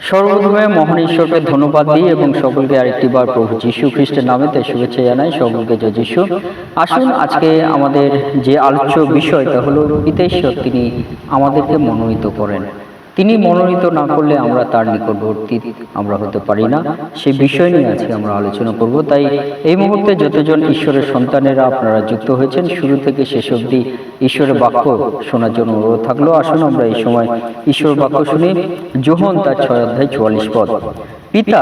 সর্বপ্রথমে মহান ঈশ্বরকে ধন্যবাদ দিই এবং সকলকে আরেকটি বার প্রভু যীশু খ্রিস্টের নামে তাই শুভেচ্ছা জানাই, সকলকে জয় যীশু। আসুন আজকে আমাদের যে আলোচ্য বিষয় তা হলো পিতেশ্বর তিনি আমাদেরকে মনোনীত করেন। তিনি মনোনীত না করলে আমরা তার নিকটবর্তী আমরা হতে পারি না। সেই বিষয় নিয়ে আজকে আমরা আলোচনা করব। তাই এই মুহূর্তে যতজন ঈশ্বরের সন্তানেরা আপনারা যুক্ত হয়েছেন, শুরু থেকে শেষ অবধি ঈশ্বরের বাক্য শোনার জন্য অনুরোধ থাকল। আসুন আমরা এই সময় ঈশ্বর বাক্য শুনি। যোহন তার ছয় অধ্যায় চুয়াল্লিশ পদ। পিতা,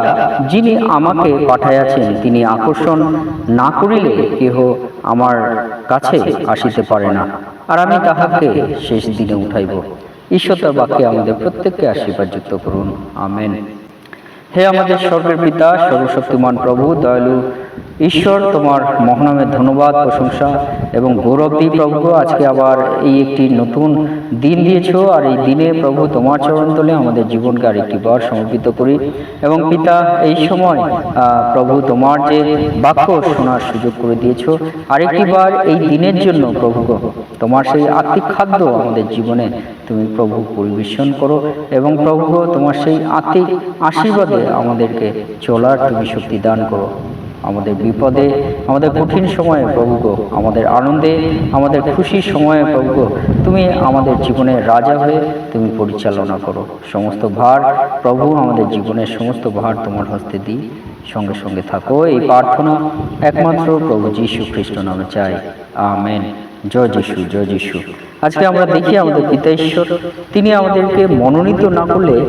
যিনি আমাকে পাঠাইয়াছেন, তিনি আকর্ষণ না করিলে কেহ আমার কাছে আসিতে পারে না। আর আমি তাহাকে শেষ দিনে উঠাইব। ঈশ্বর তার বাক্যে আমাদের প্রত্যেককে আশীর্বাদ যুক্ত করুন। আমেন। হে আমাদের সর্বের পিতা, সর্বশক্তিমান প্রভু, দয়ালু ঈশ্বর তোমার মহানামের ধন্যবাদ, প্রশংসা এবং গৌরব দিই প্রভু। আজকে আবার এই একটি নতুন দিন দিয়েছ আর এই দিনে প্রভু তোমার চরণ তলে আমাদের জীবনকে আরেকটি বার সমর্পিত করি। এবং পিতা, এই সময় প্রভু তোমার যে বাক্য শোনার সুযোগ করে দিয়েছ, আরেকটি বার এই দিনের জন্য প্রভু, তোমার সেই আত্মিক খাদ্য আমাদের জীবনে তুমি প্রভু পরিবেশন করো এবং প্রভু তোমার সেই আত্মিক আশীর্বাদে আমাদেরকে চলার তুমি শক্তি দান করো। আমাদের বিপদে আমাদের কঠিন সময়ে প্রভু গো আমাদের আনন্দে আমাদের খুশির সময়ে প্রভু গো, তুমি আমাদের জীবনের রাজা হয়ে তুমি পরিচালনা করো। সমস্ত ভার প্রভু আমাদের জীবনের সমস্ত ভার তোমার হস্তে দিই। সঙ্গে সঙ্গে থাকো এই প্রার্থনা। একমাত্র প্রভু যীশু খ্রিস্ট নামে চাই। আমেন। জয় যিশু জয় যিশু। আজকে আমরা দেখি আমাদের পিতা ঈশ্বর। তিনি আমাদেরকে মনোনীত না করলে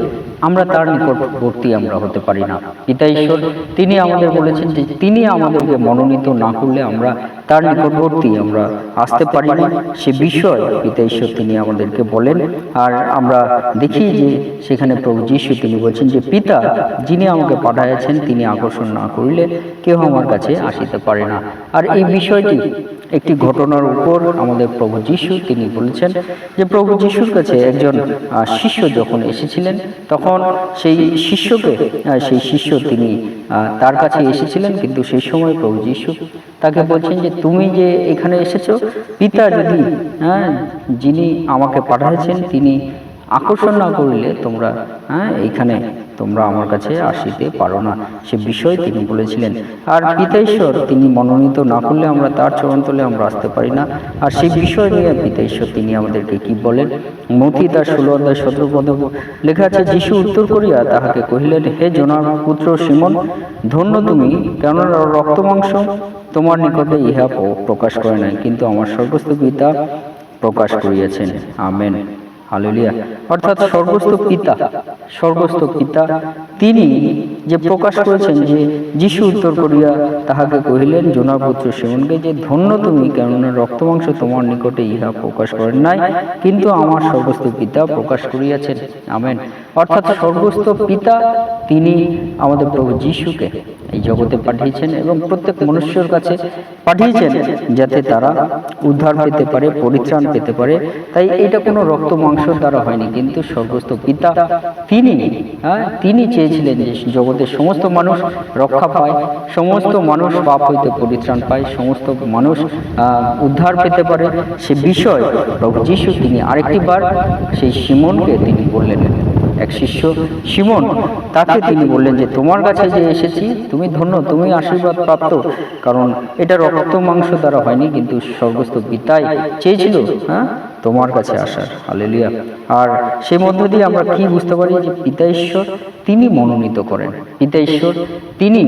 আমরা তার নিকটবর্তী আমরা হতে পারি না। পিতা ঈশ্বর, তিনি আমাদের বলেছেন যে তিনি আমাদেরকে মনোনীত না করলে আমরা তার নিকটবর্তী আমরা আসতে পারি না। সে বিষয় পিতা ঈশ্বর তিনি আমাদেরকে বলেন। আর আমরা দেখি যে সেখানে প্রভু যীশু তিনি বলছেন যে, পিতা, যিনি আমাকে পাঠাইয়াছেন, তিনি আকর্ষণ না করিলে কেউ আমার কাছে আসিতে পারে না। আর এই বিষয়টি একটি ঘটনার উপর আমাদের প্রভু যীশু তিনি বলেছেন যে প্রভু যিশুর কাছে একজন শিষ্য যখন এসেছিলেন, তখন সেই শিষ্যকে সেই শিষ্য তিনি তার কাছে এসেছিলেন, কিন্তু সেই সময় প্রভু যিশু তাকে বলছেন যে তুমি যে এখানে এসেছ, পিতা যদি হ্যাঁ যিনি আমাকে পাঠাইছেন, তিনি আকর্ষণ না করিলে তোমরা হ্যাঁ এইখানে তোমরা আমার কাছে আসিতে পারো না। সে বিষয় তিনি বলেছিলেন, আর পিতাঈশ্বর তিনি মনোনীত না করলে আমরা তার চরণতলে আমরা আসতে পারি না। আর সেই বিষয় নিয়ে পিতাঈশ্বর তিনি আমাদেরকে কি বলেন? মতি তার ষোলো অধ্যায় সতেরো পদ লেখা আছে, যিশু উত্তর করিয়া তাহাকে কহিলেন, হে জনার পুত্র সিমন, ধন্য তুমি, কেননা রক্ত মাংস তোমার নিকটে ইহা প্রকাশ করে নাই, কিন্তু আমার সর্বস্ত পিতা প্রকাশ করিয়াছেন। আমেন। অর্থাৎ সর্বস্ত পিতা সর্বস্ত পিতা, তিনি যে প্রকাশ করেছেন যে যিশু উত্তর করিয়া তাহাকে কহিলেন জোনার পুত্র সিমনকে যে ধন্য তুমি, কেননা রক্তমাংস তোমার নিকটে ইহা প্রকাশ করেন নাই, কিন্তু আমার সর্বস্ত পিতা প্রকাশ করিয়াছেন। আমেন। অর্থাৎ সর্বস্ত পিতা তিনি আমাদের প্রভু যিশুকে এই জগতে পাঠিয়েছেন এবং প্রত্যেক মনুষ্যর কাছে পাঠিয়েছেন যাতে তারা উদ্ধার পেতে পারে, পরিত্রাণ পেতে পারে। তাই এটা কোনো রক্ত মাংস দ্বারা হয়নি, কিন্তু সর্বস্ত পিতা তিনি হ্যাঁ তিনি চেয়েছিলেন যে জগতের সমস্ত মানুষ রক্ষা পায়, সমস্ত মানুষ পাপ হইতে পরিত্রাণ পায়, সমস্ত মানুষ উদ্ধার পেতে পারে। সে বিষয় প্রভু যিশু তিনি আরেকটি বার সেই সিমনকে তিনি বললেন। এক শিষ্য, শিমন তাকে তিনি বললেন যে, তোমার কাছে যে এসেছি, তুমি ধন্য, তুমি আশীর্বাদ প্রাপ্ত, কারণ এটা রক্ত মাংস দ্বারা হয়নি, কিন্তু সর্বস্ত পিতাই চেয়েছিল হ্যাঁ? তোমার কাছে আসার। হালেলুয়া। আর সেই মধ্য দিয়ে আমরা কি বুঝতে পারি যে পিতা ঈশ্বর তিনি মনোনীত করেন। পিতা ঈশ্বর তিনি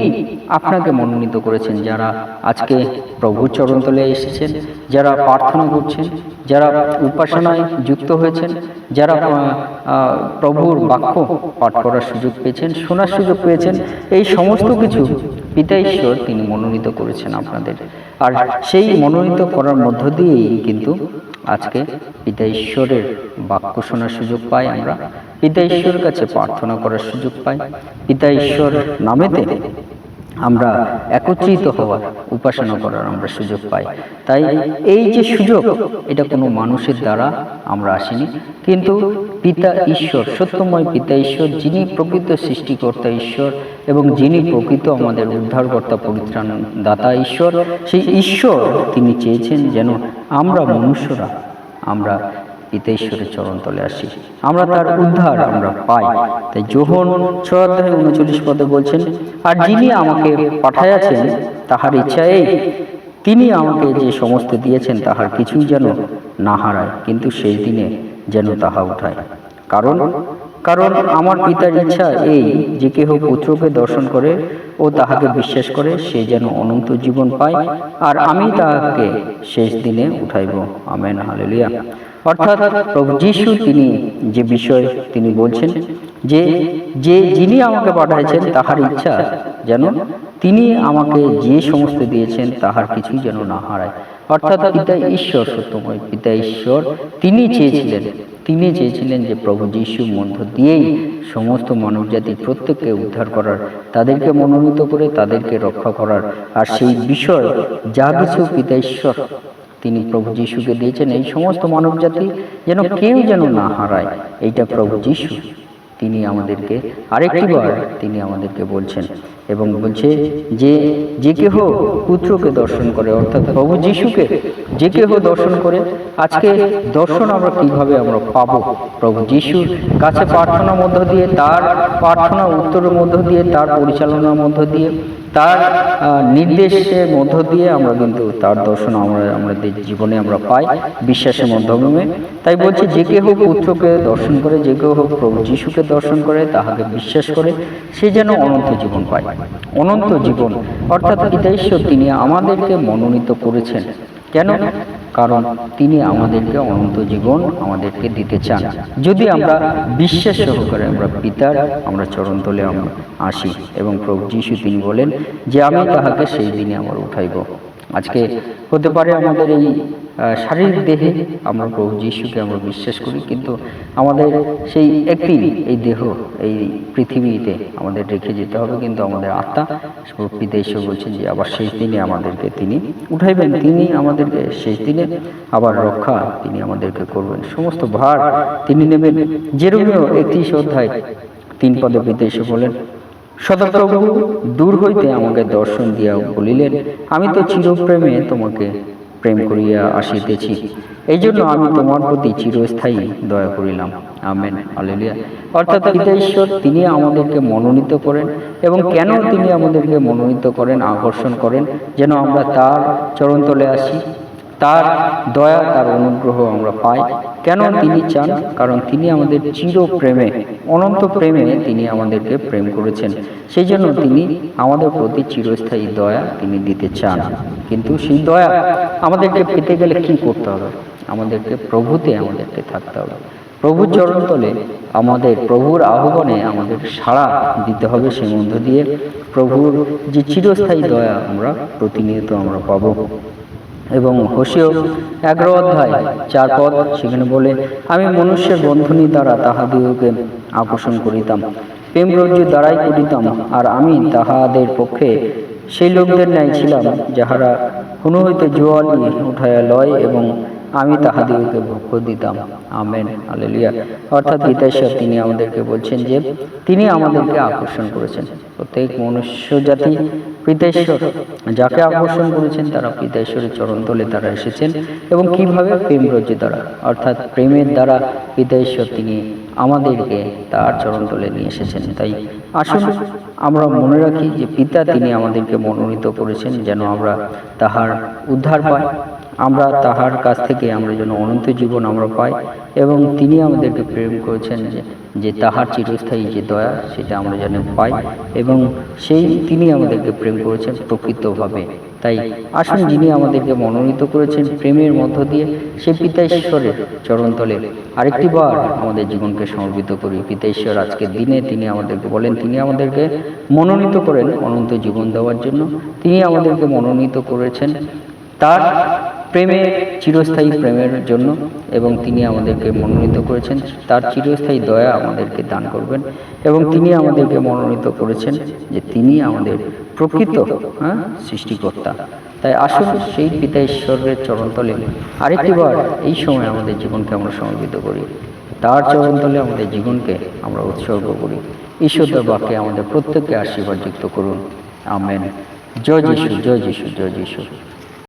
আপনাকে মনোনীত করেছেন। যারা আজকে প্রভুর চরণতলে এসেছেন, যারা প্রার্থনা করছেন, যারা উপাসনায় যুক্ত হয়েছেন, যারা প্রভুর বাক্য পাঠ করার সুযোগ পেয়েছেন, শোনার সুযোগ পেয়েছেন, এই সমস্ত কিছু পিতা ঈশ্বর তিনি মনোনীত করেছেন আপনাদের। আর সেই মনোনীত করার মধ্য দিয়েই কিন্তু আজকে পিতা ঈশ্বরের বাক্য শোনার সুযোগ পাই আমরা। পিতা ঈশ্বরের কাছে প্রার্থনা করার সুযোগ পাই। পিতা ঈশ্বর নামেতে আমরা একত্রিত হওয়ার উপাসনা করার আমরা সুযোগ পাই। তাই এই যে সুযোগ, এটা কোনো মানুষের দ্বারা আমরা আসিনি। কিন্তু পিতা ঈশ্বর, সত্যময় পিতা ঈশ্বর, যিনি প্রকৃত সৃষ্টিকর্তা ঈশ্বর এবং যিনি প্রকৃত আমাদের উদ্ধারকর্তা পরিত্রাণ দাতা ঈশ্বর, সেই ঈশ্বর তিনি চেয়েছেন যেন আমরা মনুষ্যরা আমরা পিতা ঈশ্বরের চরণ তলে আসি। আমরা তার উদ্ধার আমরা পাই। তাই যোহন ছয় অধ্যায় উনচল্লিশ পদে বলছেন আর যিনি আমাকে পাঠাইয়াছেন তাহার ইচ্ছা এই তিনি আমাকে যে সমস্ত দিয়েছেন তাহার কিছুই যেন না হারায়। কিন্তু সেই দিনে যেন তাহা উঠায়। কারণ কারণ আমার পিতার ইচ্ছা এই যে কেহ পুত্রকে দর্শন করে ও তাহাকে বিশ্বাস করে সে যেন অনন্ত জীবন পায়। আর আমি তাহাকে শেষ দিনে উঠাইব। Amen hallelujah. অর্থাৎ প্রভু যিশু তিনি যে বিষয় তিনি বলছেন যে যে যিনি আমাকে পাঠাইছেন তাহার ইচ্ছা যেন তিনি আমাকে যে সমস্ত দিয়েছেন তাহার কিছুই যেন না হারায়। অর্থাৎ পিতা ঈশ্বর, সত্যময় পিতা ঈশ্বর, তিনি চেয়েছিলেন তিনি চেয়েছিলেন যে প্রভু যিশুর মধ্য দিয়েই সমস্ত মানবজাতির প্রত্যেককে উদ্ধার করার, তাদেরকে মনোনীত করে তাদেরকে রক্ষা করার। আর সেই বিষয় যা কিছু পিতা ঈশ্বর তিনি প্রভু যিশুকে দিয়েছেন, এই সমস্ত মানবজাতি যেন কেউ যেন না হারায়। এইটা প্রভু যিশু। তিনি আমাদেরকে আরেকটি আরেকটিবার তিনি আমাদেরকে বলছেন এবং বলছে যে যে কেহ পুত্রকে দর্শন করে, অর্থাৎ প্রভু যিশুকে যে কেহ দর্শন করে, আজকে দর্শন আমরা কীভাবে আমরা পাবো? প্রভু যিশুর কাছে প্রার্থনার মধ্য দিয়ে, তার প্রার্থনা উত্তরের মধ্য দিয়ে, তার পরিচালনার মধ্য দিয়ে তার নির্দেশের মধ্য দিয়ে আমরা কিন্তু তার দর্শন আমরা আমাদের জীবনে আমরা পাই, বিশ্বাসের মাধ্যমে। তাই বলছি, যে কেহ পুত্রকে দর্শন করে, যে কেউ হোক প্রভু যিশুকে দর্শন করে, তাহাকে বিশ্বাস করে, সে যেন অনন্ত জীবন পায়। অনন্ত জীবন, অর্থাৎ পিতা ঈশ্বর তিনি আমাদেরকে মনোনীত করেছেন। কেন? কারণ তিনি আমাদেরকে অনন্ত জীবন আমাদেরকে দিতে চান। যদি আমরা বিশ্বাস সহকারে আমরা পিতার আমরা চরণতলে আমরা আসি এবং প্রভু যিশু তিনি বলেন যে আমি তাহাকে সেই দিনে আমার উঠাইব। আজকে হতে পারে আমাদের এই শারীরিক দেহে আমরা প্রভু যিশুকে আমরা বিশ্বাস করি, কিন্তু আমাদের সেই একটি এই দেহ, এই পৃথিবীতে আমাদের রেখে যেতে হবে, কিন্তু আমাদের আত্মা পিতা ঈশ্বর বলছেন যে আবার শেষ দিনে আমাদেরকে তিনি উঠাইবেন, তিনি আমাদেরকে শেষ দিনে আবার রক্ষা তিনি আমাদেরকে করবেন। সমস্ত ভার তিনি নেবেন। যেরকম একত্রিশ অধ্যায় তিন পদে ঈশ্বর বলেন সদাপ্রভু, দূর হইতে আমাকে দর্শন দিয়া বলিলেন, আমি তো চিরপ্রেমে তোমাকে প্রেম করিয়া আসিতেছি। এই জন্য আমি তোমার প্রতি চিরস্থায়ী দয়া করিলাম। আমেন আলেলিয়া অর্থাৎ পিতা ঈশ্বর তিনি আমাদেরকে মনোনীত করেন এবং কেন তিনি আমাদেরকে মনোনীত করেন, আকর্ষণ করেন, যেন আমরা তার চরণতলে আসি। তার দয়া, তার অনুগ্রহ আমরা পাই। কেন তিনি চান? কারণ তিনি আমাদের চির প্রেমে অনন্ত প্রেমে তিনি আমাদেরকে প্রেম করেছেন। সেই জন্য তিনি আমাদের প্রতি চিরস্থায়ী দয়া তিনি দিতে চান। কিন্তু সেই দয়া আমাদেরকে পেতে গেলে কি করতে হবে? আমাদেরকে প্রভুতে আমাদেরকে থাকতে হবে। প্রভুর চরণতলে আমাদের প্রভুর আহ্বানে আমাদের সাড়া দিতে হবে সেই মধ্য দিয়ে। প্রভুর যে চিরস্থায়ী দয়া আমরা প্রতিনিয়ত আমরা পাবো। এবং হোসেও এগারো অধ্যায়, চার পদ সেখানে বলে, আমি মনুষ্যের বন্ধনী দ্বারা তাহাদিওকে আকর্ষণ করিতাম প্রেমরজ্জু দ্বারাই করিতাম, আর আমি তাহাদের পক্ষে সেই লোকদের ন্যায় ছিলাম, যাহারা কোনো হইতে জোয়ালি উঠাইয়া লয় এবং আমি তাহাদিগকে ভক্ষ দিতাম। আমেন আলেলিয়া অর্থাৎ গীতাশ্বর তিনি আমাদেরকে বলছেন যে, তিনি আমাদেরকে আকর্ষণ করেছেন। প্রত্যেক মনুষ্য জাতি পিতেশ্বর যাকে আকর্ষণ করেছেন, তারা পিতেশ্বরের চরণতলে তারা এসেছেন এবং কীভাবে প্রেম রজ্জু দ্বারা অর্থাৎ প্রেমের দ্বারা পিতেশ্বর তিনি আমাদেরকে তার চরণতলে নিয়ে এসেছেন। তাই আসুন আমরা মনে রাখি যে পিতা তিনি আমাদেরকে মনোনীত করেছেন, যেন আমরা তাহার উদ্ধার পাই। আমরা তাহার কাছ থেকে আমরা যেন অনন্ত জীবন আমরা পাই এবং তিনি আমাদেরকে প্রেম করেছেন যে যে তাহার চিরস্থায়ী যে দয়া, সেটা আমরা যেন পাই এবং সেই তিনি আমাদেরকে প্রেম করেছেন প্রকৃতভাবে। তাই আসুন যিনি আমাদেরকে মনোনীত করেছেন প্রেমের মধ্য দিয়ে, সে পিতা ঈশ্বরের চরণতলে আরেকটি বার আমাদের জীবনকে সমর্পিত করি। পিতা ঈশ্বর আজকের দিনে তিনি আমাদেরকে বলেন, তিনি আমাদেরকে মনোনীত করেন অনন্ত জীবন দেওয়ার জন্য। তিনি আমাদেরকে মনোনীত করেছেন তার প্রেমের চিরস্থায়ী প্রেমের জন্য এবং তিনি আমাদেরকে মনোনীত করেছেন। তার চিরস্থায়ী দয়া আমাদেরকে দান করবেন এবং তিনি আমাদেরকে মনোনীত করেছেন যে তিনি আমাদের প্রকৃত হ্যাঁ সৃষ্টিকর্তা। তাই আসুন সেই পিতা ঈশ্বরের চরণতলে আরেকটিবার এই সময় আমাদের জীবনকে আমরা সমর্পিত করি। তার চরণতলে আমাদের জীবনকে আমরা উৎসর্গ করি। ঈশ্বরের বাক্যে আমাদের প্রত্যেককে আশীর্বাদ যুক্ত করুন। আমেন। জয় যিশু জয় যিশু জয় যিশু।